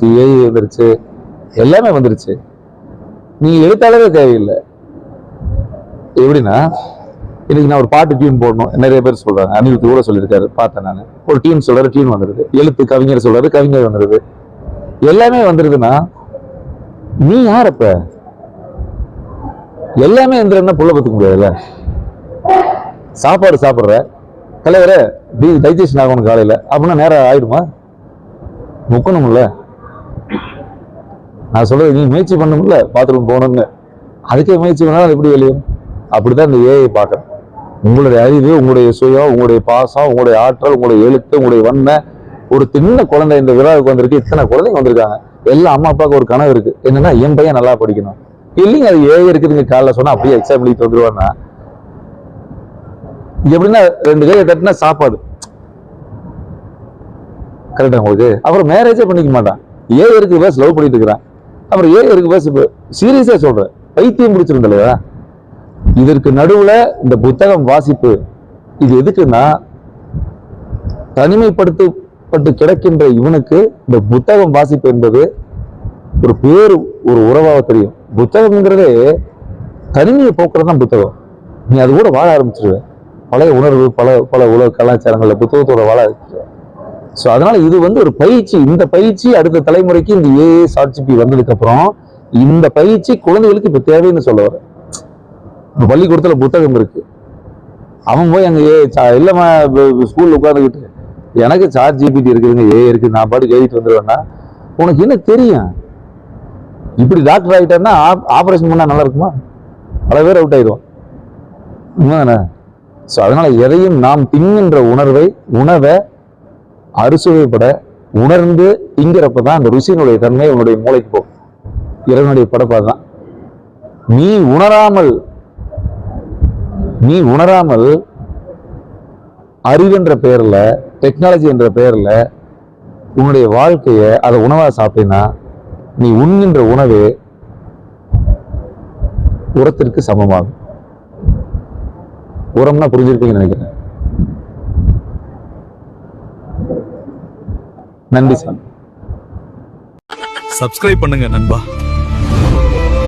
CI வந்துருச்சு. எல்லாமே வந்துருச்சு. நீ எழுத்தாளரே தேவையில்லை. எப்படின்னா இன்னைக்கு நான் ஒரு பாட்டு டியூன் போடணும். நிறைய பேர் சொல்றாங்க. அனிருத் கூட சொல்லியிருக்காரு. பார்த்தேன் நான். ஒரு டியூன் சொல்றாரு டியூன் வந்துருது. எழுத்து கவிஞர் சொல்றாரு கவிஞர் வந்துருது. எல்லாமே வந்துருதுன்னா நீ யார் அப்ப? எல்லாமே எந்திரம்னா புள்ள பத்துக்க முடியாதுல்ல? சாப்பாடு சாப்பிடுற. தலைவரே டைஜஷன் ஆகணும் காலையில. அப்படின்னா நேரம் ஆயிடுமா முக்கணும்ல? நான் சொல்றது நீ முயற்சி பண்ணும்ல பாத்ரூம் போகணும்னு. அதுக்கே முயற்சி பண்ணாலும் எப்படி வெளியும்? அப்படிதான் இந்த ஏஐ பார்க்கணும் உங்களுடைய அறிவு உங்களுடைய சுயம் உங்களுடைய பாசம் உங்களுடைய ஆற்றல் உங்களுடைய எழுத்து உங்களுடைய வன்மை. ஒரு சின்ன குழந்தை இந்த விழாவுக்கு வந்திருக்கு இத்தனை குழந்தைங்க வந்திருக்காங்க. எல்லா அம்மா அப்பாவுக்கு ஒரு கனவு இருக்கு. என்னன்னா என் பையன் நல்லா படிக்கணும். இல்லைங்க அது ஏஐ இருக்குதுங்க காலைல சொன்னா அப்படியே எக்ஸாம் எழுதிட்டு வந்துருவான்னா. எப்படின்னா ரெண்டு கையை தட்டினா சாப்பாடு. கரெக்டா உங்களுக்கு? அப்புறம் மேரேஜே பண்ணிக்க மாட்டான். ஏ இருக்கு பஸ் லவ் பண்ணிட்டு இருக்கிறான். அப்புறம் ஏன் இருக்கு பேச சீரியஸா சொல்றேன். பைத்தியம் பிடிச்சிருந்தலையா இதற்கு நடுவுல இந்த புத்தகம் வாசிப்பு இது எதுக்குன்னா தனிமைப்படுத்தப்பட்டு கிடக்கின்ற இவனுக்கு இந்த புத்தகம் வாசிப்பு என்பது ஒரு பேர் ஒரு உறவாக தெரியும். புத்தகம்ங்கிறதே தனிமையை போக்குறது தான் புத்தகம். நீ அது கூட வாழ ஆரம்பிச்சிருவேன் பழைய உணர்வு பல பல உலக கலாச்சாரங்களில் புத்தகத்தோட வாழ ஆரம்பிச்சிருவ. ஸோ அதனால இது வந்து ஒரு பயிற்சி. இந்த பயிற்சி அடுத்த தலைமுறைக்கு இந்த ஏஏ சாட்சிபி வந்ததுக்கு அப்புறம் இந்த பயிற்சி குழந்தைகளுக்கு இப்போ தேவைன்னு சொல்ல வரேன் இப்போ பள்ளிக்கூடத்தில் புத்தகம் இருக்கு. அவன் போய் அங்கே ஏ சா- இல்லம்மா ஸ்கூலில் உட்காந்துக்கிட்டு எனக்கு சார்ஜ் ஜிபிடி இருக்குதுங்க ஏ இருக்குது நான் பாட்டுக்கு எழுதிட்டு வந்துடுவேன்னா உனக்கு என்ன தெரியும்? இப்படி டாக்டர் ஆகிட்டான்னா ஆப்ரேஷன் பண்ணால் நல்லா இருக்குமா? பல பேர் அவுட் ஆயிடும் உண்மைதானே? ஸோ அதனால் எதையும் நாம் திங்குகின்ற உணர்வை உணவை அறுசுவைப்பட உணர்ந்து திங்கிறப்ப தான் அந்த ருசியினுடைய தன்மை உன்னுடைய மூளைக்கு போகும். இறைவனுடைய படைப்பா தான் நீ உணராமல் நீ உணராமல் அறிவுன்ற பெயர்ல டெக்னாலஜி என்ற பெயர்ல உன்னுடைய வாழ்க்கைய அதை உணவா சாப்பிட்டீங்கன்னா நீ உண்கின்ற உணவு உரத்திற்கு சமமாகும். உரம்னா புரிஞ்சிருப்பீங்கன்னு நினைக்கிறேன். நன்றி சாமி சப்ஸ்கிரைப் பண்ணுங்க நண்பா.